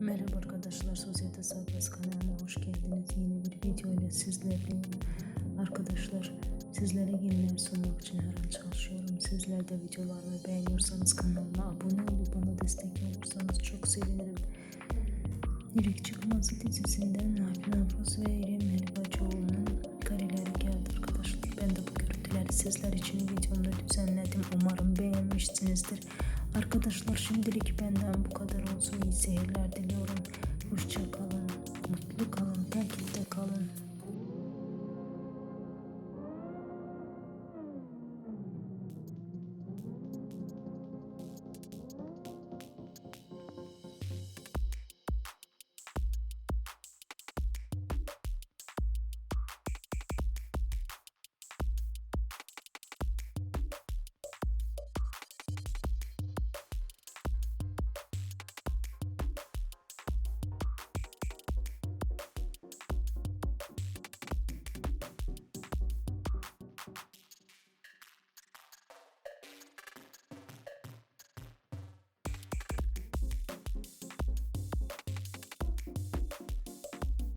Merhaba arkadaşlar, Sosyete Serbest kanalına hoş geldiniz. Yeni bir video ile sizlerleyim. Arkadaşlar, sizlere yeniler sunmak için her an çalışıyorum. Sizler de videolarımı beğeniyorsanız kanalıma abone olup bana destek olursanız çok sevinirim. İrik Çıkmazı dizisinden Alp Nafız ve İrem Helvacıoğlu'nun kareleri geldi arkadaşlar. Ben de bu görüntüleri sizler için videomda düzenledim. Umarım beğenmişsinizdir. Arkadaşlar şimdilik benden bu kadar olsun. İyi seyirler